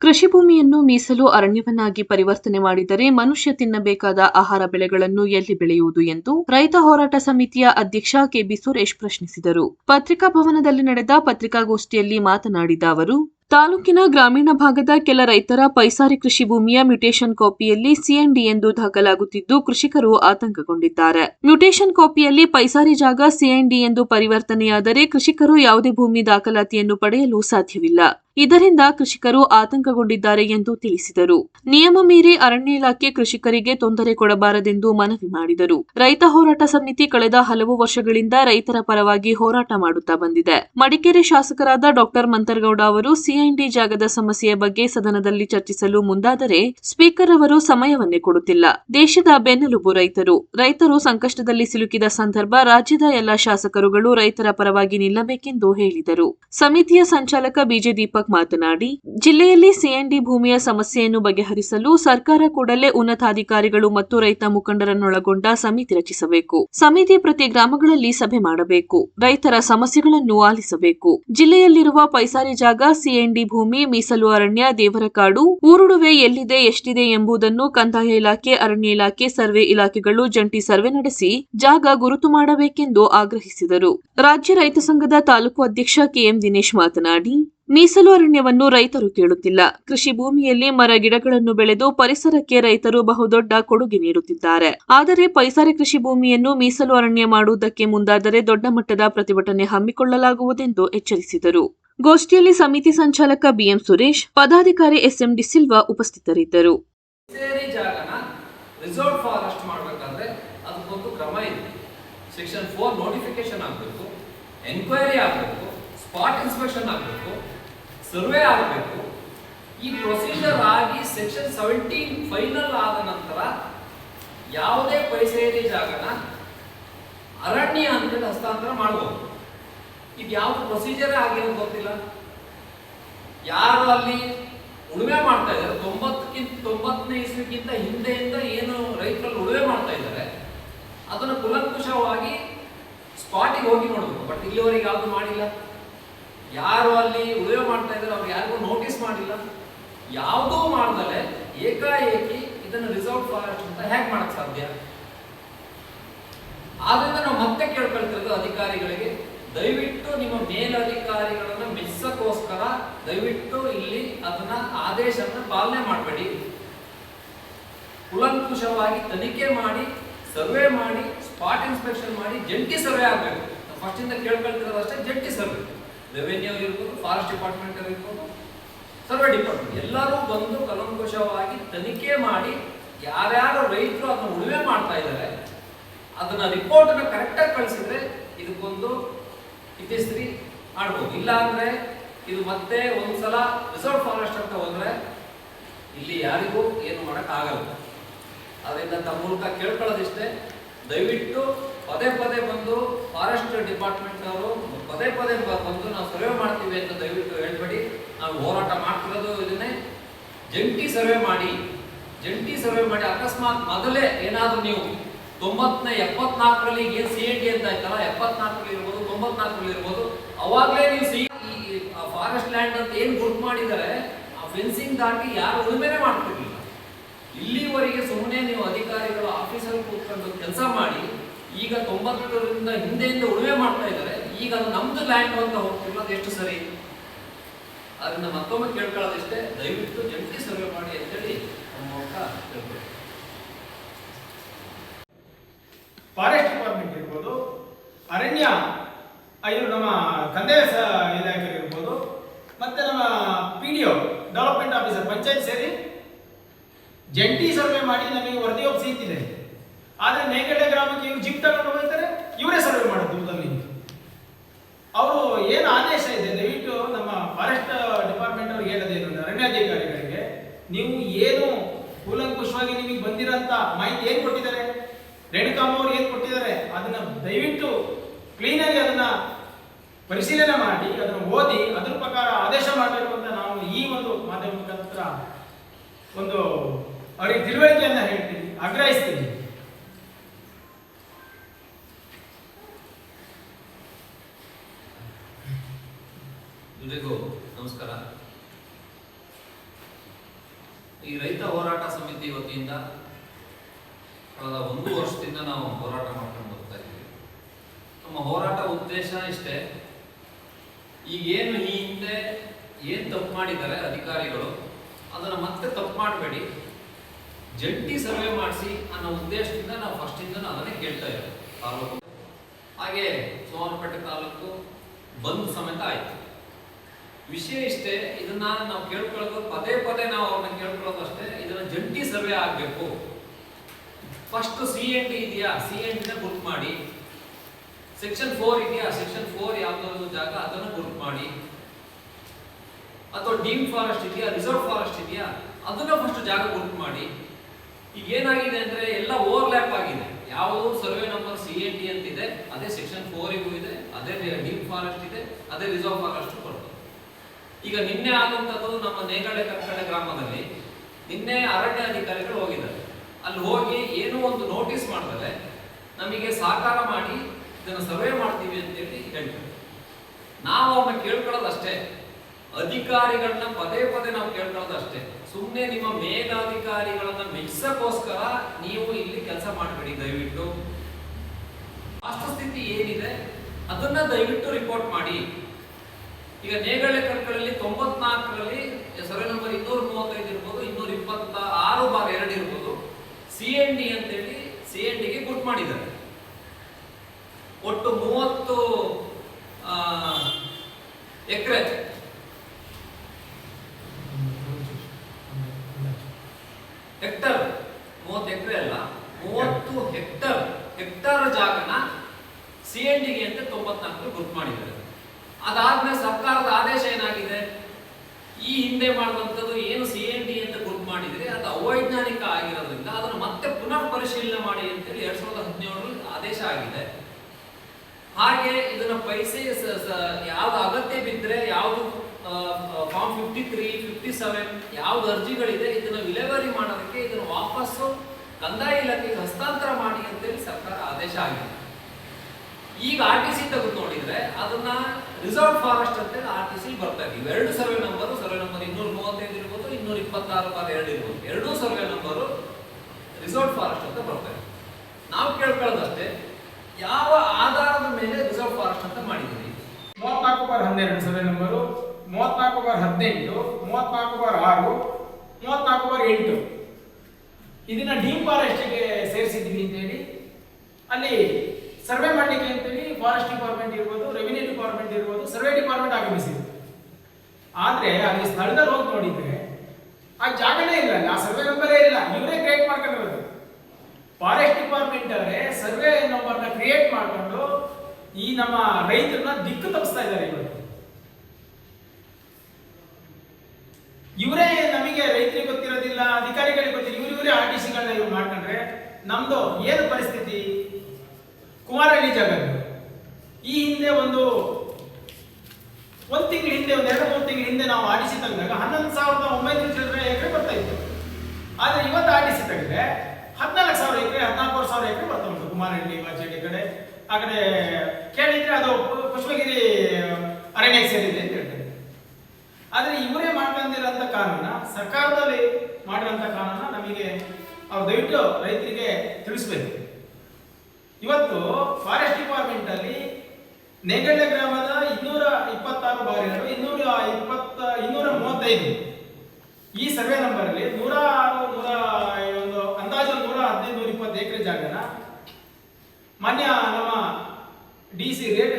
ಕೃಷಿ ಭೂಮಿಯನ್ನು ಮೀಸಲು ಅರಣ್ಯವನ್ನಾಗಿ ಪರಿವರ್ತನೆ ಮಾಡಿದರೆ ಮನುಷ್ಯ ತಿನ್ನಬೇಕಾದ ಆಹಾರ ಬೆಳೆಗಳನ್ನು ಎಲ್ಲಿ ಬೆಳೆಯುವುದು ಎಂದು ರೈತ ಹೋರಾಟ ಸಮಿತಿಯ ಅಧ್ಯಕ್ಷ ಕೆಬಿ ಸುರೇಶ್ ಪ್ರಶ್ನಿಸಿದರು. ಪತ್ರಿಕಾ ಭವನದಲ್ಲಿ ನಡೆದ ಪತ್ರಿಕಾಗೋಷ್ಠಿಯಲ್ಲಿ ಮಾತನಾಡಿದ ಅವರು ತಾಲೂಕಿನ ಗ್ರಾಮೀಣ ಭಾಗದ ಕೆಲ ರೈತರ ಪೈಸಾರಿ ಕೃಷಿ ಭೂಮಿಯ ಮ್ಯೂಟೇಷನ್ ಕಾಪಿಯಲ್ಲಿ ಸಿಎನ್ಡಿ ಎಂದು ದಾಖಲಾಗುತ್ತಿದ್ದು ಕೃಷಿಕರು ಆತಂಕಗೊಂಡಿದ್ದಾರೆ. ಮ್ಯೂಟೇಷನ್ ಕಾಪಿಯಲ್ಲಿ ಪೈಸಾರಿ ಜಾಗ ಸಿಎನ್ಡಿ ಎಂದು ಪರಿವರ್ತನೆಯಾದರೆ ಕೃಷಿಕರು ಯಾವುದೇ ಭೂಮಿ ದಾಖಲಾತಿಯನ್ನು ಪಡೆಯಲು ಸಾಧ್ಯವಿಲ್ಲ. ಇದರಿಂದ ಕೃಷಿಕರು ಆತಂಕಗೊಂಡಿದ್ದಾರೆ ಎಂದು ತಿಳಿಸಿದರು. ನಿಯಮ ಮೀರಿ ಅರಣ್ಯ ಇಲಾಖೆ ಕೃಷಿಕರಿಗೆ ತೊಂದರೆ ಕೊಡಬಾರದೆಂದು ಮನವಿ ಮಾಡಿದರು. ರೈತ ಹೋರಾಟ ಸಮಿತಿ ಕಳೆದ ಹಲವು ವರ್ಷಗಳಿಂದ ರೈತರ ಪರವಾಗಿ ಹೋರಾಟ ಮಾಡುತ್ತಾ ಬಂದಿದೆ. ಮಡಿಕೇರಿ ಶಾಸಕರಾದ ಡಾಕ್ಟರ್ ಮಂತರಗೌಡ ಅವರು ಸಿಐಂಡಿ ಜಾಗದ ಸಮಸ್ಯೆಯ ಬಗ್ಗೆ ಸದನದಲ್ಲಿ ಚರ್ಚಿಸಲು ಮುಂದಾದರೆ ಸ್ಪೀಕರ್ ಅವರು ಸಮಯವನ್ನೇ ಕೊಡುತ್ತಿಲ್ಲ. ದೇಶದ ಬೆನ್ನೆಲುಬು ರೈತರು. ರೈತರು ಸಂಕಷ್ಟದಲ್ಲಿ ಸಿಲುಕಿದ ಸಂದರ್ಭ ರಾಜ್ಯದ ಎಲ್ಲ ಶಾಸಕರುಗಳು ರೈತರ ಪರವಾಗಿ ನಿಲ್ಲಬೇಕೆಂದು ಹೇಳಿದರು. ಸಮಿತಿಯ ಸಂಚಾಲಕ ಬಿಜೆ ದೀಪಕ್ ಮಾತನಾಡಿ, ಜಿಲ್ಲೆಯಲ್ಲಿ ಸಿಎನ್ಡಿ ಭೂಮಿಯ ಸಮಸ್ಯೆಯನ್ನು ಬಗೆಹರಿಸಲು ಸರ್ಕಾರ ಕೂಡಲೇ ಉನ್ನತಾಧಿಕಾರಿಗಳು ಮತ್ತು ರೈತ ಮುಖಂಡರನ್ನೊಳಗೊಂಡ ಸಮಿತಿ ರಚಿಸಬೇಕು. ಸಮಿತಿ ಪ್ರತಿ ಗ್ರಾಮಗಳಲ್ಲಿ ಸಭೆ ಮಾಡಬೇಕು. ರೈತರ ಸಮಸ್ಯೆಗಳನ್ನು ಆಲಿಸಬೇಕು. ಜಿಲ್ಲೆಯಲ್ಲಿರುವ ಪೈಸಾರಿ ಜಾಗ ಸಿಎನ್ಡಿ ಭೂಮಿ, ಮೀಸಲು ಅರಣ್ಯ ದೇವರಕಾಡು ಊರುಡುವೆ ಎಲ್ಲಿದೆ, ಎಷ್ಟಿದೆ ಎಂಬುದನ್ನು ಕಂದಾಯ ಇಲಾಖೆ, ಅರಣ್ಯ ಇಲಾಖೆ, ಸರ್ವೆ ಇಲಾಖೆಗಳು ಜಂಟಿ ಸರ್ವೆ ನಡೆಸಿ ಜಾಗ ಗುರುತು ಮಾಡಬೇಕೆಂದು ಆಗ್ರಹಿಸಿದರು. ರಾಜ್ಯ ರೈತ ಸಂಘದ ತಾಲೂಕು ಅಧ್ಯಕ್ಷ ಕೆಎಂ ದಿನೇಶ್ ಮಾತನಾಡಿ, ಮೀಸಲು ಅರಣ್ಯವನ್ನು ರೈತರು ಕೇಳುತ್ತಿಲ್ಲ. ಕೃಷಿ ಭೂಮಿಯಲ್ಲಿ ಮರ, ಗಿಡಗಳನ್ನು ಬೆಳೆದು ಪರಿಸರಕ್ಕೆ ರೈತರು ಬಹುದೊಡ್ಡ ಕೊಡುಗೆ ನೀಡುತ್ತಿದ್ದಾರೆ. ಆದರೆ ಪರಿಸರ ಕೃಷಿ ಭೂಮಿಯನ್ನು ಮೀಸಲು ಅರಣ್ಯ ಮಾಡುವುದಕ್ಕೆ ಮುಂದಾದರೆ ದೊಡ್ಡ ಮಟ್ಟದ ಪ್ರತಿಭಟನೆ ಹಮ್ಮಿಕೊಳ್ಳಲಾಗುವುದೆಂದು ಎಚ್ಚರಿಸಿದರು. ಗೋಷ್ಠಿಯಲ್ಲಿ ಸಮಿತಿ ಸಂಚಾಲಕ ಬಿಎಂ ಸುರೇಶ್, ಪದಾಧಿಕಾರಿ ಎಸ್ಎಂ ಡಿಸಿಲ್ವಾ ಉಪಸ್ಥಿತರಿದ್ದರು. ರಿಸರ್ವ್ ಫಾರೆಸ್ಟ್ ಮಾಡಬೇಕಾದ್ರೆ ಅದಕ್ಕೊಂದು ಕ್ರಮ ಇದೆ. ಸೆಕ್ಷನ್ ಫೋರ್ ನೋಟಿಫಿಕೇಶನ್ ಆಗಬೇಕು ಎನ್ಕ್ವೈರಿ ಆಗಬೇಕು ಸ್ಪಾಟ್ ಇನ್ಸ್ಪೆಕ್ಷನ್ ಆಗಬೇಕು ಸರ್ವೆ ಆಗಬೇಕು. ಈ ಪ್ರೊಸೀಜರ್ ಆಗಿ ಸೆಕ್ಷನ್ ಸೆವೆಂಟೀನ್ ಫೈನಲ್ ಆದ ನಂತರ ಯಾವುದೇ ಪೈಸೇರಿ ಜಾಗನ ಅರಣ್ಯ ಅಂತ ಹಸ್ತಾಂತರ ಮಾಡ್ಬೋದು. ಇದು ಯಾವ ಪ್ರೊಸೀಜರೇ ಆಗಿರೋದು ಗೊತ್ತಿಲ್ಲ. ಯಾರು ಅಲ್ಲಿ ಉಳುಮೆ ಮಾಡ್ತಾ ಇದ್ದಾರೆ, ತೊಂಬತ್ತಕ್ಕಿಂತ, ತೊಂಬತ್ತನೇ ಇಸ್ವಿಗಿಂತ ಹಿಂದೆಯಿಂದ ಏನು ರೈತರಲ್ಲಿ ಉಳುಮೆ ಮಾಡ್ತಾ ಇದ್ದಾರೆ, ಅದನ್ನು ಕುಲಂಕುಷವಾಗಿ ಸ್ಪಾಟಿಗೆ ಹೋಗಿ ನೋಡಬೇಕು. ಬಟ್ ಇಲ್ಲಿವರೆಗೆ ಯಾವುದು ಮಾಡಿಲ್ಲ. ಯಾರು ಅಲ್ಲಿ ಉಳುಮೆ ಮಾಡ್ತಾ ಇದ್ದಾರೆ ಅವ್ರಿಗೆ ಯಾರಿಗೂ ನೋಟಿಸ್ ಮಾಡಿಲ್ಲ. ಯಾವುದೂ ಮಾಡ್ದಲೆ ಏಕಾಏಕಿ ಇದನ್ನು ರಿಸರ್ವ್ ಫಾರೆಸ್ಟ್ ಅಂತ ಹೇಗೆ ಮಾಡಕ್ ಸಾಧ್ಯ? ಆದ್ರಿಂದ ನಾವು ಮತ್ತೆ ಕೇಳ್ಕೊಳ್ತಿರೋದು ಅಧಿಕಾರಿಗಳಿಗೆ ದಯವಿಟ್ಟು ನಿಮ್ಮ ಮೇಲಧಿಕಾರಿಗಳನ್ನ ಮೆಚ್ಚಕ್ಕೋಸ್ಕರ ದಯವಿಟ್ಟು ಇಲ್ಲಿ ಅದನ್ನ ಆದೇಶವನ್ನು ಪಾಲನೆ ಮಾಡಬೇಡಿ. ಕುಲಂಕುಷವಾಗಿ ತನಿಖೆ ಮಾಡಿ, ಸರ್ವೆ ಮಾಡಿ, ಸ್ಪಾಟ್ ಇನ್ಸ್ಪೆಕ್ಷನ್ ಮಾಡಿ, ಜಂಟಿ ಸರ್ವೆ ಆಗಬೇಕು. ಫಸ್ಟ್ ಇಂದ ಕೇಳ್ಕೊಳ್ತಿರೋದು ಅಷ್ಟೇ ಜಂಟಿ ಸರ್ವೆ. ರೆವೆನ್ಯೂ ಇರ್ಬೋದು, ಫಾರೆಸ್ಟ್ ಡಿಪಾರ್ಟ್ಮೆಂಟ್ ಇರ್ಬೋದು, ಸರ್ವೆ ಡಿಪಾರ್ಟ್ಮೆಂಟ್. ಎಲ್ಲರೂ ಬಂದು ಕಲಂಕುಷವಾಗಿ ತನಿಖೆ ಮಾಡಿ, ಯಾರ್ಯಾರು ರೈತರು ಅದನ್ನ ಉಳುಮೆ ಮಾಡ್ತಾ ಇದ್ದಾರೆ ಅದನ್ನ ರಿಪೋರ್ಟ್ ಅನ್ನ ಕರೆಕ್ಟಾಗಿ ಕಳಿಸಿದ್ರೆ ಇದಕ್ಕೊಂದು ಇತಿಶ್ರೀ ಆಡ್ಬೋದು ಇಲ್ಲ ಅಂದ್ರೆ ಇದು ಮತ್ತೆ ಒಂದ್ಸಲ ರಿಸರ್ವ್ ಫಾರೆಸ್ಟ್ ಅಂತ ಹೋದ್ರೆ ಇಲ್ಲಿ ಯಾರಿಗೂ ಏನು ಮಾಡಕ್ ಆಗಲ್ಲ. ಅದರಿಂದ ತಮ್ಮ ಮೂಲಕ ಕೇಳ್ಕೊಳ್ಳೋದಿಷ್ಟೇ. ದಯವಿಟ್ಟು ಪದೇ ಪದೇ ಬಂದು ಫಾರೆಸ್ಟ್ ಡಿಪಾರ್ಟ್ಮೆಂಟ್ ಅವರು ಪದೇ ಪದೇ ಬಂದು ನಾವು ಸರ್ವೆ ಮಾಡ್ತೀವಿ ಅಂತ ದಯವಿಟ್ಟು ಹೇಳ್ಬೇಡಿ. ನಾವು ಹೋರಾಟ ಮಾಡ್ತಿರೋದು ಇದನ್ನೇ. ಜಂಟಿ ಸರ್ವೆ ಮಾಡಿ. ಜಂಟಿ ಸರ್ವೆ ಮಾಡಿ. ಅಕಸ್ಮಾತ್ ಮೊದಲೇ ಏನಾದರೂ ನೀವು ತೊಂಬತ್ತನೇ, ಎಪ್ಪತ್ನಾಲ್ಕರಲ್ಲಿ ಏನು ಸಿ ಎನ್ ಟಿ ಅಂತ ಆಯ್ತಲ್ಲ ಎಪ್ಪತ್ನಾಲ್ಕರಲ್ಲಿ ಇರ್ಬೋದು, ತೊಂಬತ್ನಾಲ್ಕರಲ್ಲಿ ಇರ್ಬೋದು, ಅವಾಗಲೇ ನೀವು ಸಿ ಈ ಫಾರೆಸ್ಟ್ ಲ್ಯಾಂಡ್ ಅಂತ ಏನು ಗುರುತು ಮಾಡಿದ್ದಾರೆ ಆ ಫೆನ್ಸಿಂಗ್ ದಾಟಿ ಯಾರು ಉಳುಮೆನೆ ಮಾಡ್ತಿರ್ಲಿಲ್ಲ. ಇಲ್ಲಿವರೆಗೆ ಸುಮ್ಮನೆ ನೀವು ಅಧಿಕಾರಿಗಳು ಆಫೀಸಲ್ಲಿ ಕೂತ್ಕೊಂಡು ಕೆಲಸ ಮಾಡಿ, ಈಗ ತೊಂಬತ್ತರಿಂದ ಹಿಂದೆಯಿಂದ ಉಳುಮೆ ಮಾಡ್ತಾ ಇದ್ದಾರೆ, ಈಗ ಅದು ನಮ್ದು ಲ್ಯಾಂಡ್ ಅಂತ ಹೋಗ್ತಿಲ್ಲ ಅದು ಎಷ್ಟು ಸರಿ? ಅದನ್ನ ಮತ್ತೊಮ್ಮೆ ಕೇಳ್ಕೊಳ್ಳೋದಿಷ್ಟೇ ದಯವಿಟ್ಟು ಜಂಟಿ ಸರ್ವೆ ಮಾಡಿ ಅಂತೇಳಿ ನಮ್ಮ ಮೂಲಕ ಕೇಳ್ಕೊಳ್ಳಿ ಫಾರೆಸ್ಟ್ ಡಿಪಾರ್ಟ್ಮೆಂಟ್ ಇರ್ಬೋದು. ಅರಣ್ಯ, ಇದು ನಮ್ಮ ಕಂದಾಯ ಸ- ಇಲಾಖೆ ಇರ್ಬೋದು. ಮತ್ತೆ ನಮ್ಮ P D O development officer panchayat ಸೇರಿ ಜಂಟಿ ಸರ್ವೆ ಮಾಡಿ ನಮಗೆ ವರದಿ ಸಿಗ್ತಿದೆ ಆದರೆ ನೇಗಡೆ ಗ್ರಾಮಕ್ಕೆ ಇವ್ರು ಜಿಪ್ ತಗೊಂಡು ಹೋಗ್ತಾರೆ, ಇವರೇ ಸರ್ವೆ ಮಾಡೋದು ದೂರದಲ್ಲಿ ಅವರು ಏನು ಆದೇಶ ಇದೆ ದಯವಿಟ್ಟು ನಮ್ಮ ಫಾರೆಸ್ಟ್ ಡಿಪಾರ್ಟ್ಮೆಂಟ್ ಅವ್ರಿಗೆ ಹೇಳೋದೇನು ಅಂದ್ರೆ ಅರಣ್ಯಾಧಿಕಾರಿಗಳಿಗೆ ನೀವು ಏನು ಕೂಲಂಕುಷವಾಗಿ ನಿಮಗೆ ಬಂದಿರೋಂಥ ಮಾಹಿತಿ ಏನು ಕೊಟ್ಟಿದ್ದಾರೆ ರೇಣುಕಾಂಬ ಅವ್ರು ಏನು ಕೊಟ್ಟಿದ್ದಾರೆ? ಅದನ್ನ ದಯವಿಟ್ಟು ಕ್ಲೀನಾಗಿ ಅದನ್ನ ಪರಿಶೀಲನೆ ಮಾಡಿ, ಅದನ್ನು ಓದಿ, ಅದ್ರ ಪ್ರಕಾರ ಆದೇಶ ಮಾಡಬೇಕು ಅಂತ ನಾವು ಈ ಒಂದು ಮಾಧ್ಯಮ ಮುಖಾಂತರ ಒಂದು ಅವರಿಗೆ ತಿಳುವಳಿಕೆಯನ್ನ ಹೇಳ್ತೀನಿ ಆಗ್ರಹಿಸ್ತೀನಿ ಎಲ್ರಿಗೂ ನಮಸ್ಕಾರ. ಈ ರೈತ ಹೋರಾಟ ಸಮಿತಿ ವತಿಯಿಂದ ಕಳೆದ ಒಂದು ವರ್ಷದಿಂದ ನಾವು ಹೋರಾಟ ಮಾಡ್ಕೊಂಡು ಬರ್ತಾ ಇದ್ದೀವಿ. ನಮ್ಮ ಹೋರಾಟ ಉದ್ದೇಶ ಇಷ್ಟೇ. ಈಗೇನು ಈ ಹಿಂದೆ ಏನು ತಪ್ಪು ಮಾಡಿದ್ದಾರೆ ಅಧಿಕಾರಿಗಳು, ಅದನ್ನು ಮತ್ತೆ ತಪ್ಪು ಮಾಡಬೇಡಿ. ಜಂಟಿ ಸರ್ವೆ ಮಾಡಿಸಿ ಅನ್ನೋ ಉದ್ದೇಶದಿಂದ ನಾವು ಫಸ್ಟಿಂದ ಅದನ್ನೇ ಕೇಳ್ತಾ ಇರೋದು, ತಾಲೂಕು. ಹಾಗೆ ಸೋಮವಾರಪೇಟೆ ತಾಲೂಕು ಬಂದ್ ಸಮೇತ ಆಯ್ತು. ವಿಷಯ ಇಷ್ಟೇ, ಇದನ್ನ ನಾವು ಕೇಳ್ಕೊಳ್ಳೋದು ಪದೇ ಪದೇ ನಾವು ಅವ್ರನ್ನ ಕೇಳ್ಕೊಳ್ಳೋದು ಅಷ್ಟೇ, ಇದನ್ನ ಜಂಟಿ ಸರ್ವೆ ಆಗಬೇಕು. ಫಸ್ಟ್ ಸಿ ಎನ್ ಡಿ ಇದೆಯಾ? ಸಿ ಎನ್ ಡಿನ ಗುರುತು ಮಾಡಿ. ಸೆಕ್ಷನ್ ಫೋರ್ ಇದೆಯಾ? ಸೆಕ್ಷನ್ ಫೋರ್ ಯಾವ್ದಾದ್ರು ಜಾಗ ಅದನ್ನು ಗುರುತು ಮಾಡಿ. ಅಥವಾ ಡೀಮ್ ಫಾರೆಸ್ಟ್ ಇದೆಯಾ? ರಿಸರ್ವ್ ಫಾರೆಸ್ಟ್ ಇದೆಯಾ? ಅದನ್ನ ಫಸ್ಟ್ ಜಾಗ ಗುರುತು ಮಾಡಿ. ಈಗ ಏನಾಗಿದೆ ಅಂದ್ರೆ ಎಲ್ಲ ಓವರ್ಲ್ಯಾಪ್ ಆಗಿದೆ. ಯಾವುದು survey number C N T ಅಂತಿದೆ, ಅದೇ ಸೆಕ್ಷನ್ ಫೋರಿಗೂ ಇದೆ, ಅದೇ ಡೀಮ್ ಫಾರೆಸ್ಟ್ ಇದೆ, ಅದೇ ರಿಸರ್ವ್ ಫಾರೆಸ್ಟ್ ಬರ್ತದೆ ಈಗ ನಿನ್ನೆ ಆದಂಥದ್ದು ನಮ್ಮ ನೇಗಳೆ ಕಟ್ಟಡ ಗ್ರಾಮದಲ್ಲಿ ನಿನ್ನೆ ಅರಣ್ಯ ಅಧಿಕಾರಿಗಳು ಹೋಗಿದ್ದಾರೆ. ಅಲ್ಲಿ ಹೋಗಿ ಏನೋ ಒಂದು ನೋಟಿಸ್ ಮಾಡಿದ್ರೆ ನಮಗೆ ಸಹಕಾರ ಮಾಡಿ ಇದನ್ನು ಸರ್ವೆ ಮಾಡ್ತೀವಿ ಅಂತೇಳಿ ಹೇಳ್ತಾರೆ. ನಾವು ಅವನ್ನ ಕೇಳ್ಕೊಳ್ಳೋದಷ್ಟೇ. ಅಧಿಕಾರಿಗಳನ್ನ ಪದೇ ಪದೇ ನಾವು ಕೇಳ್ಕೊಳ್ಳೋದಷ್ಟೇ. ಸುಮ್ಮನೆ ನಿಮ್ಮ ಮೇಲಾಧಿಕಾರಿಗಳನ್ನ ಮೆಚ್ಚಿಸಕ್ಕೋಸ್ಕರ ನೀವು ಇಲ್ಲಿ ಕೆಲಸ ಮಾಡಬೇಡಿ ದಯವಿಟ್ಟು. ವಾಸ್ತುಸ್ಥಿತಿ ಏನಿದೆ, ಅದನ್ನ ದಯವಿಟ್ಟು ರಿಪೋರ್ಟ್ ಮಾಡಿ. ಈಗ ನೇಗಳೆ ಕರ್ಕಳಲ್ಲಿ ತೊಂಬತ್ನಾಲ್ಕರಲ್ಲಿ ಸರ್ವೆ ನಂಬರ್ ಇನ್ನೂರ ಮೂವತ್ತೈದು ಇರ್ಬೋದು, ಇನ್ನೂರ ಇಪ್ಪತ್ತ ಆರು ಬಾರ್ ಎರಡು ಇರ್ಬೋದು. ಸಿ ಎನ್ ಡಿ ಅಂತೇಳಿ ಸಿ ಎನ್ ಡಿಗೆ ಗುರ್ತು ಮಾಡಿದ್ದಾರೆ. ಒಟ್ಟು ಮೂವತ್ತು ಎಕರೆ. ಹೆಕ್ಟರ್, ಮೂವತ್ತು ಎಕರೆ ಅಲ್ಲ, ಮೂವತ್ತು ಹೆಕ್ಟರ್ ಹೆಕ್ಟರ್ ಜಾಗನ ಸಿ ಎನ್ ಡಿಗೆ ಅಂತ ತೊಂಬತ್ನಾಲ್ಕು ಗುರ್ತು ಮಾಡಿದ್ದಾರೆ. ಅದಾದ್ಮೇಲೆ ಸರ್ಕಾರದ ಆದೇಶ ಏನಾಗಿದೆ? ಈ ಹಿಂದೆ ಮಾಡುವಂಥದ್ದು ಏನು ಸಿ ಎನ್ ಡಿ ಅಂತ ಮಾಡಿದ್ರೆ ಅದು ಅವೈಜ್ಞಾನಿಕ ಆಗಿರೋದ್ರಿಂದ ಅದನ್ನು ಮತ್ತೆ ಪುನರ್ ಪರಿಶೀಲನೆ ಮಾಡಿ ಅಂತೇಳಿ ಎರಡ್ ಸಾವಿರದ ಹದಿನೇಳರಲ್ಲಿ ಆದೇಶ ಆಗಿದೆ. ಹಾಗೆ ಇದನ್ನ ಪೈಸೆ ಯಾವ್ದು ಅಗತ್ಯ ಬಿದ್ದರೆ ಯಾವುದು form fifty three fifty seven ಯಾವ್ದು ಅರ್ಜಿಗಳಿದೆ ಇದನ್ನ ವಿಲೇವಾರಿ ಮಾಡೋದಕ್ಕೆ ಇದನ್ನು ವಾಪಸ್ಸು ಕಂದಾಯ ಇಲಾಖೆಗೆ ಹಸ್ತಾಂತರ ಮಾಡಿ ಅಂತೇಳಿ ಸರ್ಕಾರ ಆದೇಶ ಆಗಿದೆ. ಈಗ ಆರ್ ಟಿ ಸಿ ತೆಗೆದು ನೋಡಿದ್ರೆ ಅದನ್ನ ರಿಸರ್ವ್ ಫಾರೆಸ್ಟ್ ಅಂತೇಳಿ ಆರ್ ಟಿ ಸಿ ಬರ್ತಾ ಇದೆ ಇವೆರಡು ಸರ್ವೆ ನಂಬರ್ ಸರ್ವೆ ನಂಬರ್ ಇನ್ನೂರ ಮೂವತ್ತೈದು ಇರ್ಬೋದು ಇನ್ನೂರ ಇಪ್ಪತ್ತಾರು ಬಾರ್ ಎರಡು ಇರ್ಬೋದು ಎರಡೂ ಸರ್ವೆ ನಂಬರು ರಿಸರ್ವ್ ಫಾರೆಸ್ಟ್ ಅಂತ ಬರ್ತಾ ಇದೆ ನಾವು ಕೇಳ್ಕೊಳ್ಳೋದಷ್ಟೇ, ಯಾವ ಆಧಾರದ ಮೇಲೆ ರಿಸರ್ವ್ ಫಾರೆಸ್ಟ್ ಅಂತ ಮಾಡಿದ್ದೀವಿ ಮೂವತ್ನಾಲ್ಕು ಬಾರ್ ಹನ್ನೆರಡು ಸರ್ವೆ ನಂಬರು ಮೂವತ್ನಾಲ್ಕು ಬಾರ್ ಹದಿನೆಂಟು, ಮೂವತ್ನಾಲ್ಕು ಬಾರ್ ಆರು, ಮೂವತ್ನಾಲ್ಕು ಬಾರ್ ಎಂಟು. ಇದನ್ನ ಡೀಮ್ ಫಾರೆಸ್ಟ್ಗೆ ಸೇರಿಸಿದ್ದೀವಿ ಅಂತೇಳಿ ಅಲ್ಲಿ ಸರ್ವೆ ಮಾಡಲಿಕ್ಕೆ ಅಂತೇಳಿ ಫಾರೆಸ್ಟ್ ಡಿಪಾರ್ಟ್ಮೆಂಟ್ ಇರ್ಬೋದು ರೆವಿನ್ಯೂ ಡಿಪಾರ್ಟ್ಮೆಂಟ್ ಇರ್ಬೋದು, ಸರ್ವೆ ಡಿಪಾರ್ಟ್ಮೆಂಟ್ ಆಗಮಿಸಿದೆ ಆದರೆ ಅಲ್ಲಿ ಸ್ಥಳದಲ್ಲಿ ಹೋಗಿ ನೋಡಿದ್ರೆ ಆ ಜಾಗನೇ ಇಲ್ಲ ಆ ಸರ್ವೆ ನಂಬರೇ ಇಲ್ಲ. ಇವರೇ ಕ್ರಿಯೇಟ್ ಮಾಡ್ಕೊಂಡಿರೋದು. ಫಾರೆಸ್ಟ್ ಡಿಪಾರ್ಟ್ಮೆಂಟ್ ಅವರೇ ಸರ್ವೆ ನಂಬರ್ನ ಕ್ರಿಯೇಟ್ ಮಾಡಿಕೊಂಡು ಈ ನಮ್ಮ ರೈತರನ್ನ ದಿಕ್ಕು ತಪ್ಪಿಸ್ತಾ ಇದ್ದಾರೆ ಇವರು. ಇವರೇ ನಮಗೆ ರೈತರಿಗೆ ಗೊತ್ತಿರೋದಿಲ್ಲ, ಅಧಿಕಾರಿಗಳಿಗೆ ಗೊತ್ತಿಲ್ಲ, ಇವ್ರು ಇವರೇ ಆರ್ ಟಿ ಸಿಗಳನ್ನ ಇವ್ರು ಮಾಡ್ಕೊಂಡ್ರೆ ನಮ್ದು ಏನು ಪರಿಸ್ಥಿತಿ? ಕುಮಾರಹಳ್ಳಿ ಜಾಗ ಈ ಹಿಂದೆ ಒಂದು ಒಂದು ತಿಂಗಳ ಹಿಂದೆ, ಒಂದು ಎರಡು, ಮೂರು ತಿಂಗಳ ಹಿಂದೆ ನಾವು ಆಡಿಸಿ ತಂದಾಗ ಹನ್ನೊಂದು ಸಾವಿರದ ಒಂಬೈನೂರು ಚಿಲ್ಲರೆ ಎಕರೆ ಬರ್ತಾ ಇತ್ತು. ಆದ್ರೆ ಇವತ್ತು ಆಡಿಸಿ ತಗಿದ್ರೆ ಹದಿನಾಲ್ಕು ಸಾವಿರ ಎಕರೆ ಹದಿನಾಲ್ಕು ಸಾವಿರ ಎಕರೆ ಬರ್ತಾ ಉಂಟು ಕುಮಾರಹಳ್ಳಿ ಬಾಚೇಡಿ ಕಡೆ. ಆ ಕಡೆ ಕೇಳಿದ್ರೆ ಅದು ಪುಷ್ಪಗಿರಿ ಅರಣ್ಯಕ್ಕೆ ಸೇರಿದೆ ಅಂತ ಹೇಳ್ತಾರೆ. ಆದರೆ ಇವರೇ ಮಾಡ್ಕೊಂಡಿರೋಂಥ ಕಾನೂನ, ಸರ್ಕಾರದಲ್ಲಿ ಮಾಡಿರೋಂಥ ಕಾನೂನ ನಮಗೆ ಅವ್ರು ದಯವಿಟ್ಟು ರೈತರಿಗೆ ತಿಳಿಸ್ಬೇಕು. ಇವತ್ತು ಫಾರೆಸ್ಟ್ ಡಿಪಾರ್ಟ್ಮೆಂಟ್ ಅಲ್ಲಿ ನೆಗಳ್ಳೆ ಗ್ರಾಮದ ಇನ್ನೂರ ಇಪ್ಪತ್ತಾರು ಬಾರಿ ಎರಡು ಇನ್ನೂರ ಇಪ್ಪತ್ತ ಇನ್ನೂರ ಮೂವತ್ತೈದು ಈ ಸರ್ವೆ ನಂಬರ್ ಅಲ್ಲಿ ನೂರ ಆರು ನೂರ ಒಂದು ಅಂದಾಜು ನೂರ ಹದಿನೈದು ನೂರ ಇಪ್ಪತ್ತು ಎಕರೆ ಜಾಗನ ಮಾನ್ಯ ನಮ್ಮ ಡಿ ಸಿ ರೇಟ್